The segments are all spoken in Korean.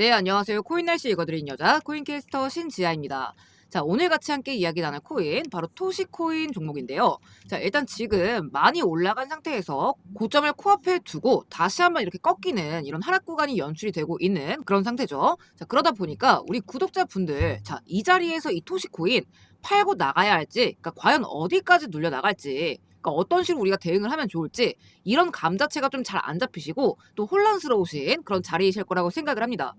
네, 안녕하세요. 코인 날씨 읽어드린 여자 코인캐스터 신지아입니다. 자, 오늘 같이 함께 이야기 나눌 코인 바로 토시코인 종목인데요. 자, 일단 지금 많이 올라간 상태에서 고점을 코앞에 두고 다시 한번 이렇게 꺾이는 이런 하락 구간이 연출이 되고 있는 그런 상태죠. 자, 그러다 보니까 우리 구독자분들 자, 이 자리에서 이 토시코인 팔고 나가야 할지, 그러니까 과연 어디까지 눌려 나갈지 그러니까 어떤 식으로 우리가 대응을 하면 좋을지 이런 감 자체가 좀 잘 안 잡히시고 또 혼란스러우신 그런 자리이실 거라고 생각을 합니다.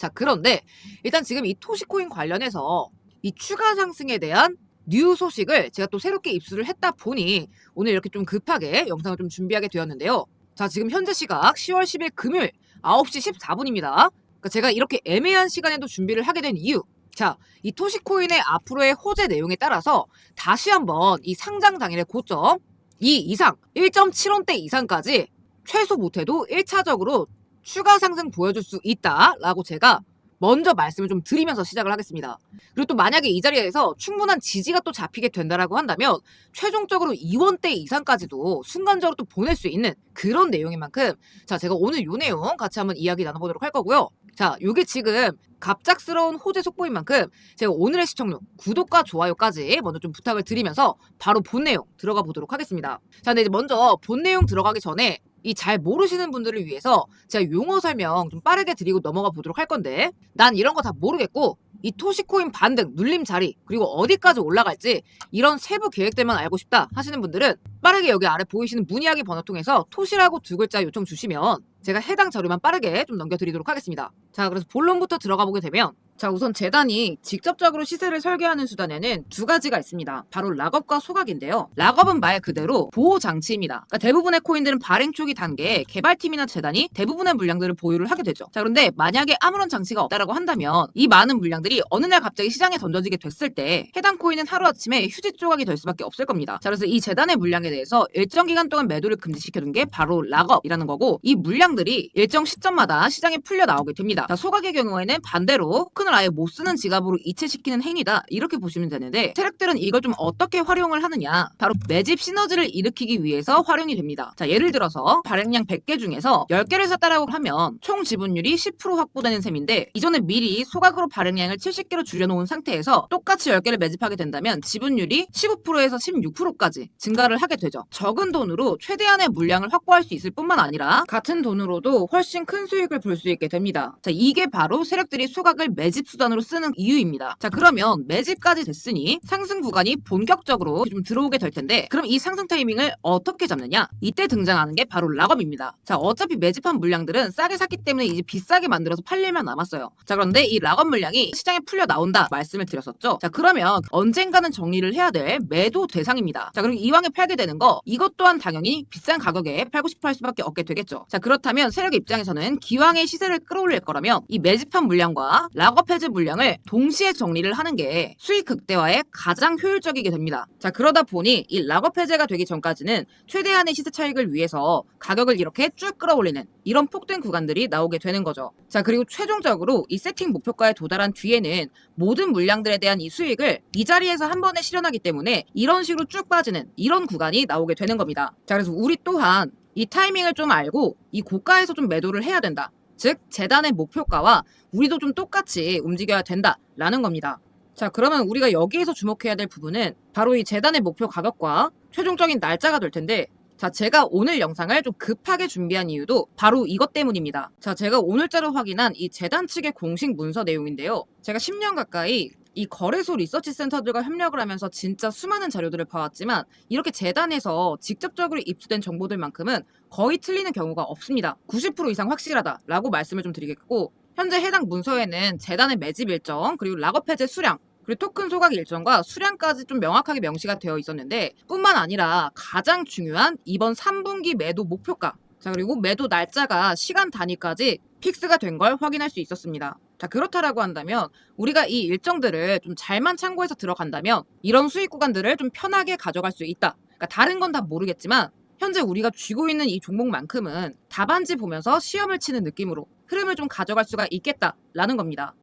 자, 그런데 일단 지금 이 토시코인 관련해서 이 추가 상승에 대한 뉴 소식을 제가 또 새롭게 입수를 했다 보니 오늘 이렇게 좀 급하게 영상을 좀 준비하게 되었는데요. 자, 지금 현재 시각 10월 10일 금요일 9시 14분입니다. 그러니까 제가 이렇게 애매한 시간에도 준비를 하게 된 이유. 자, 이 토시코인의 앞으로의 호재 내용에 따라서 다시 한번 이 상장 당일의 고점 이 이상 1.7원대 이상까지 최소 못해도 1차적으로 추가 상승 보여줄 수 있다라고 제가 먼저 말씀을 좀 드리면서 시작을 하겠습니다. 그리고 또 만약에 이 자리에서 충분한 지지가 또 잡히게 된다라고 한다면 최종적으로 2원대 이상까지도 순간적으로 또 보낼 수 있는 그런 내용인 만큼 자 제가 오늘 요 내용 같이 한번 이야기 나눠보도록 할 거고요. 자 요게 지금 갑작스러운 호재 속보인 만큼 제가 오늘의 시청률 구독과 좋아요까지 먼저 좀 부탁을 드리면서 바로 본 내용 들어가 보도록 하겠습니다. 자 근데 이제 먼저 본 내용 들어가기 전에 이 잘 모르시는 분들을 위해서 제가 용어 설명 좀 빠르게 드리고 넘어가 보도록 할 건데 난 이런 거 다 모르겠고 이 토시코인 반등, 눌림 자리, 그리고 어디까지 올라갈지 이런 세부 계획들만 알고 싶다 하시는 분들은 빠르게 여기 아래 보이시는 문의하기 번호 통해서 토시라고 두 글자 요청 주시면 제가 해당 자료만 빠르게 좀 넘겨드리도록 하겠습니다. 자, 그래서 본론부터 들어가 보게 되면 자, 우선 재단이 직접적으로 시세를 설계하는 수단에는 두 가지가 있습니다. 바로 락업과 소각인데요. 락업은 말 그대로 보호 장치입니다. 그러니까 대부분의 코인들은 발행 초기 단계에 개발팀이나 재단이 대부분의 물량들을 보유를 하게 되죠. 자, 그런데 만약에 아무런 장치가 없다라고 한다면 이 많은 물량들이 어느 날 갑자기 시장에 던져지게 됐을 때 해당 코인은 하루아침에 휴지 조각이 될 수밖에 없을 겁니다. 자, 그래서 이 재단의 물량에 대해서 일정 기간 동안 매도를 금지시켜둔 게 바로 락업이라는 거고 이 물량들이 일정 시점마다 시장에 풀려 나오게 됩니다. 자, 소각의 경우에는 반대로 토 큰을 아예 못 쓰는 지갑으로 이체시키는 행위다 이렇게 보시면 되는데 세력들은 이걸 좀 어떻게 활용을 하느냐 바로 매집 시너지를 일으키기 위해서 활용이 됩니다. 자, 예를 들어서 발행량 100개 중에서 10개를 샀다라고 하면 총 지분율이 10% 확보되는 셈인데 이전에 미리 소각으로 발행량을 70개로 줄여놓은 상태에서 똑같이 10개를 매집하게 된다면 지분율이 15%에서 16%까지 증가를 하게 되죠. 적은 돈으로 최대한의 물량을 확보할 수 있을 뿐만 아니라 같은 돈으로도 훨씬 큰 수익을 볼 수 있게 됩니다. 자, 이게 바로 세력들이 소각을 매집 수단으로 쓰는 이유입니다. 자, 그러면 매집까지 됐으니 상승 구간이 본격적으로 좀 들어오게 될 텐데 그럼 이 상승 타이밍을 어떻게 잡느냐? 이때 등장하는 게 바로 락업입니다. 자, 어차피 매집한 물량들은 싸게 샀기 때문에 이제 비싸게 만들어서 팔 일만 남았어요. 자, 그런데 이 락업 물량이 시장에 풀려 나온다 말씀을 드렸었죠. 자, 그러면 언젠가는 정리를 해야 될 매도 대상입니다. 자, 그리고 이왕에 팔게 되는 거 이것 또한 당연히 비싼 가격에 팔고 싶어 할 수밖에 없게 되겠죠. 자, 그렇다면 세력 입장에서는 기왕의 시세를 끌어올릴 거라면 이 매집한 물량과 락업 해제 물량을 동시에 정리를 하는 게 수익 극대화에 가장 효율적이게 됩니다. 자, 그러다 보니 이 락업 해제가 되기 전까지는 최대한의 시세 차익을 위해서 가격을 이렇게 쭉 끌어올리는 이런 폭등 구간들이 나오게 되는 거죠. 자, 그리고 최종적으로 이 세팅 목표가에 도달한 뒤에는 모든 물량들에 대한 이 수익을 이 자리에서 한 번에 실현하기 때문에 이런 식으로 쭉 빠지는 이런 구간이 나오게 되는 겁니다. 자, 그래서 우리 또한 이 타이밍을 좀 알고 이 고가에서 좀 매도를 해야 된다. 즉, 재단의 목표가와 우리도 좀 똑같이 움직여야 된다라는 겁니다. 자, 그러면 우리가 여기에서 주목해야 될 부분은 바로 이 재단의 목표 가격과 최종적인 날짜가 될 텐데 자, 제가 오늘 영상을 좀 급하게 준비한 이유도 바로 이것 때문입니다. 자, 제가 오늘자로 확인한 이 재단 측의 공식 문서 내용인데요. 제가 10년 가까이 이 거래소 리서치 센터들과 협력을 하면서 진짜 수많은 자료들을 봐왔지만 이렇게 재단에서 직접적으로 입수된 정보들만큼은 거의 틀리는 경우가 없습니다. 90% 이상 확실하다라고 말씀을 좀 드리겠고 현재 해당 문서에는 재단의 매집 일정 그리고 락업 해제 수량 그리고 토큰 소각 일정과 수량까지 좀 명확하게 명시가 되어 있었는데 뿐만 아니라 가장 중요한 이번 3분기 매도 목표가 자 그리고 매도 날짜가 시간 단위까지 픽스가 된 걸 확인할 수 있었습니다. 자 그렇다라고 한다면 우리가 이 일정들을 좀 잘만 참고해서 들어간다면 이런 수익 구간들을 좀 편하게 가져갈 수 있다. 그러니까 다른 건 다 모르겠지만 현재 우리가 쥐고 있는 이 종목만큼은 답안지 보면서 시험을 치는 느낌으로 흐름을 좀 가져갈 수가 있겠다라는 겁니다.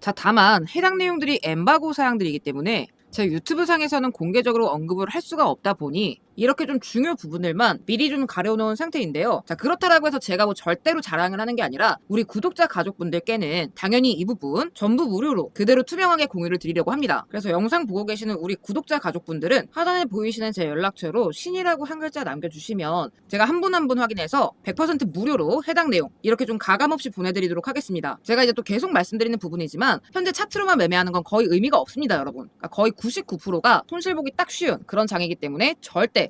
자, 다만 해당 내용들이 엠바고 사항들이기 때문에 제 유튜브 상에서는 공개적으로 언급을 할 수가 없다 보니 이렇게 좀 중요 부분들만 미리 좀 가려놓은 상태인데요. 자, 그렇다라고 해서 제가 뭐 절대로 자랑을 하는 게 아니라 우리 구독자 가족분들께는 당연히 이 부분 전부 무료로 그대로 투명하게 공유를 드리려고 합니다. 그래서 영상 보고 계시는 우리 구독자 가족분들은 하단에 보이시는 제 연락처로 신이라고 한 글자 남겨주시면 제가 한 분 한 분 확인해서 100% 무료로 해당 내용 이렇게 좀 가감 없이 보내드리도록 하겠습니다. 제가 이제 또 계속 말씀드리는 부분이지만 현재 차트로만 매매하는 건 거의 의미가 없습니다, 여러분. 그러니까 거의 99%가 손실보기 딱 쉬운 그런 장이기 때문에 절대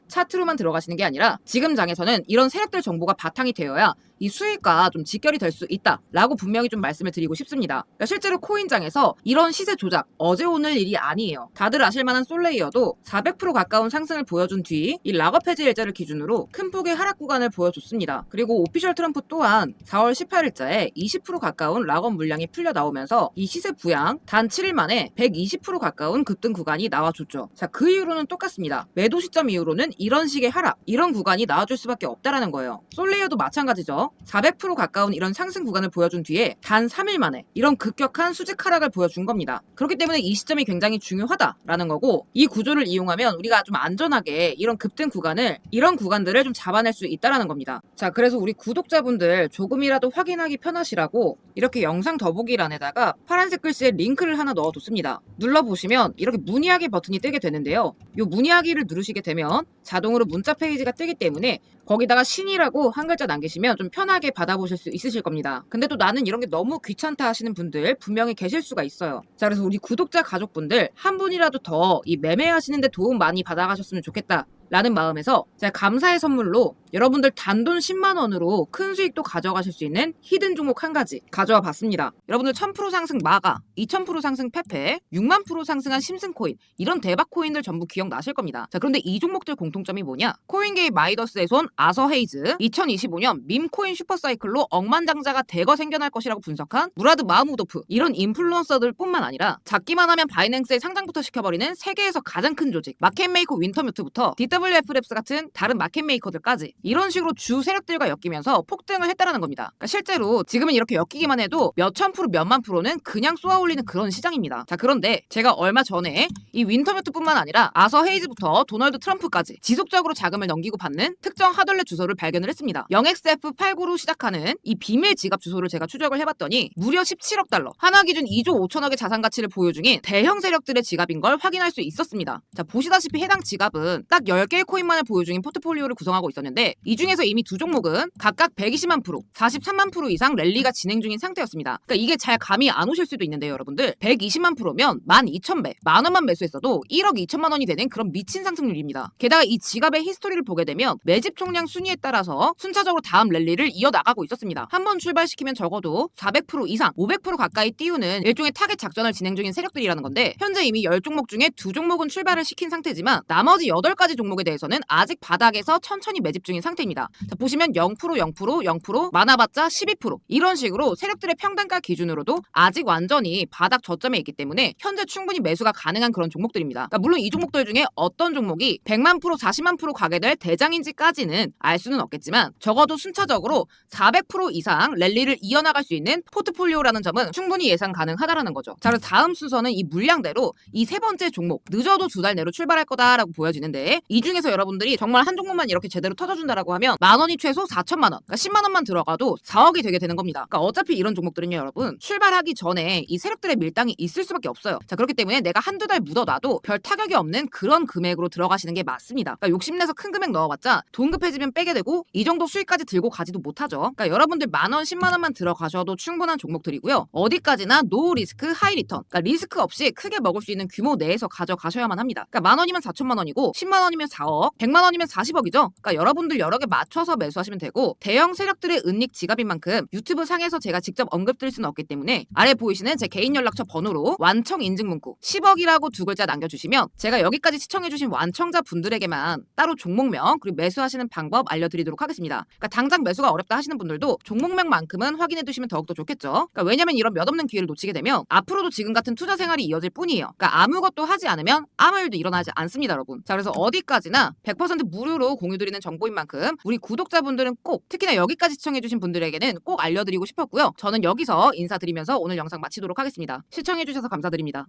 차트로만 들어가시는 게 아니라 지금 장에서는 이런 세력들 정보가 바탕이 되어야 이 수익과 좀 직결이 될 수 있다라고 분명히 좀 말씀을 드리고 싶습니다. 그러니까 실제로 코인장에서 이런 시세 조작 어제 오늘 일이 아니에요. 다들 아실만한 솔레이어도 400% 가까운 상승을 보여준 뒤 이 락업 해지 일자를 기준으로 큰 폭의 하락 구간을 보여줬습니다. 그리고 오피셜 트럼프 또한 4월 18일자에 20% 가까운 락업 물량이 풀려 나오면서 이 시세 부양 단 7일 만에 120% 가까운 급등 구간이 나와줬죠. 자, 그 이후로는 똑같습니다. 매도 시점 이후로는 이런 식의 하락, 이런 구간이 나와줄 수밖에 없다라는 거예요. 솔레이어도 마찬가지죠. 400% 가까운 이런 상승 구간을 보여준 뒤에 단 3일 만에 이런 급격한 수직 하락을 보여준 겁니다. 그렇기 때문에 이 시점이 굉장히 중요하다라는 거고 이 구조를 이용하면 우리가 좀 안전하게 이런 급등 구간을 이런 구간들을 좀 잡아낼 수 있다라는 겁니다. 자, 그래서 우리 구독자분들 조금이라도 확인하기 편하시라고 이렇게 영상 더보기란에다가 파란색 글씨에 링크를 하나 넣어뒀습니다. 눌러보시면 이렇게 문의하기 버튼이 뜨게 되는데요. 이 문의하기를 누르시게 되면 자동으로 문자 페이지가 뜨기 때문에 거기다가 신이라고 한 글자 남기시면 좀 편하게 받아보실 수 있으실 겁니다. 근데 또 나는 이런 게 너무 귀찮다 하시는 분들 분명히 계실 수가 있어요. 자, 그래서 우리 구독자 가족분들 한 분이라도 더 이 매매하시는데 도움 많이 받아가셨으면 좋겠다. 라는 마음에서 제가 감사의 선물로 여러분들 단돈 10만 원으로 큰 수익도 가져가실 수 있는 히든 종목 한 가지 가져와 봤습니다. 여러분들 1000% 상승 마가, 2000% 상승 페페, 6만 프로 상승한 심슨코인 이런 대박 코인들 전부 기억나실 겁니다. 자 그런데 이 종목들 공통점이 뭐냐? 코인계의 마이더스의 손 아서 헤이즈 2025년 밈코인 슈퍼사이클로 억만장자가 대거 생겨날 것이라고 분석한 무라드 마흐무도프 이런 인플루언서들뿐만 아니라 잡기만 하면 바이낸스에 상장부터 시켜버리는 세계에서 가장 큰 조직 마켓메이커 윈터뮤트부터 DWF랩스 같은 다른 마켓 메이커들까지 이런 식으로 주 세력들과 엮이면서 폭등을 했다라는 겁니다. 그러니까 실제로 지금은 이렇게 엮이기만 해도 몇천 프로 몇만 프로는 그냥 쏘아 올리는 그런 시장입니다. 자 그런데 제가 얼마 전에 이 윈터뮤트뿐만 아니라 아서 헤이즈부터 도널드 트럼프까지 지속적으로 자금을 넘기고 받는 특정 하돌렛 주소를 발견을 했습니다. 0xF89로 시작하는 이 비밀 지갑 주소를 제가 추적을 해봤더니 무려 17억 달러 하나 기준 2조 5천억의 자산 가치를 보유 중인 대형 세력들의 지갑인 걸 확인할 수 있었습니다. 자 보시다시피 해당 지갑은 딱 10개 의 코인만을 보유 중인 포트폴리오를 구성하고 있었는데 이 중에서 이미 두 종목은 각각 120만 프로, 43만 프로 이상 랠리가 진행 중인 상태였습니다. 그러니까 이게 잘 감이 안 오실 수도 있는데요, 여러분들. 120만 프로면 12,000배, 만 원만 매수했어도 1억 2천만 원이 되는 그런 미친 상승률입니다. 게다가 이 지갑의 히스토리를 보게 되면 매집 총량 순위에 따라서 순차적으로 다음 랠리를 이어나가고 있었습니다. 한 번 출발시키면 적어도 400% 이상, 500% 가까이 띄우는 일종의 타겟 작전을 진행 중인 세력들이라는 건데 현재 이미 10종목 중에 두 종목은 출발을 시킨 상태지만 나머지 8가지 종목 에 대해서는 아직 바닥에서 천천히 매집 중인 상태입니다. 자, 보시면 0% 0% 0% 많아봤자 12% 이런 식으로 세력들의 평단가 기준으로도 아직 완전히 바닥 저점에 있기 때문에 현재 충분히 매수가 가능한 그런 종목들입니다. 그러니까 물론 이 종목들 중에 어떤 종목이 100만 프로 40만 프로 가게 될 대장인지까지는 알 수는 없겠지만 적어도 순차적으로 400% 이상 랠리를 이어나갈 수 있는 포트폴리오라는 점은 충분히 예상 가능하다라는 거죠. 자, 그래서 다음 순서는 이 물량대로 이 세 번째 종목 늦어도 두 달 내로 출발할 거다라고 보여지는데 이 중에서 여러분들이 정말 한 종목만 이렇게 제대로 터져준다라고 하면 만 원이 최소 4천만 원, 그러니까 10만 원만 들어가도 4억이 되게 되는 겁니다. 그러니까 어차피 이런 종목들은요, 여러분 출발하기 전에 이 세력들의 밀당이 있을 수밖에 없어요. 자, 그렇기 때문에 내가 한두 달 묻어놔도 별 타격이 없는 그런 금액으로 들어가시는 게 맞습니다. 그러니까 욕심내서 큰 금액 넣어봤자 돈 급해지면 빼게 되고 이 정도 수익까지 들고 가지도 못하죠. 그러니까 여러분들 만 원, 10만 원만 들어가셔도 충분한 종목들이고요. 어디까지나 노 리스크, 하이 리턴. 그러니까 리스크 없이 크게 먹을 수 있는 규모 내에서 가져가셔야만 합니다. 그러니까 만 원이면 4천만 원이고 10만 원이면 4억, 100만 원이면 40억이죠. 그러니까 여러분들 여러 개 맞춰서 매수하시면 되고 대형 세력들의 은닉 지갑인 만큼 유튜브 상에서 제가 직접 언급드릴 수는 없기 때문에 아래 보이시는 제 개인 연락처 번호로 완청 인증 문구 10억이라고 두 글자 남겨주시면 제가 여기까지 시청해주신 완청자 분들에게만 따로 종목명 그리고 매수하시는 방법 알려드리도록 하겠습니다. 그러니까 당장 매수가 어렵다 하시는 분들도 종목명만큼은 확인해 두시면 더욱더 좋겠죠. 그러니까 왜냐면 이런 몇 없는 기회를 놓치게 되면 앞으로도 지금 같은 투자 생활이 이어질 뿐이에요. 그러니까 아무것도 하지 않으면 아무 일도 일어나지 않습니다, 여러분. 자 그래서 어디 까지나 100% 무료로 공유드리는 정보인 만큼 우리 구독자분들은 꼭 특히나 여기까지 시청해주신 분들에게는 꼭 알려드리고 싶었고요. 저는 여기서 인사드리면서 오늘 영상 마치도록 하겠습니다. 시청해주셔서 감사드립니다.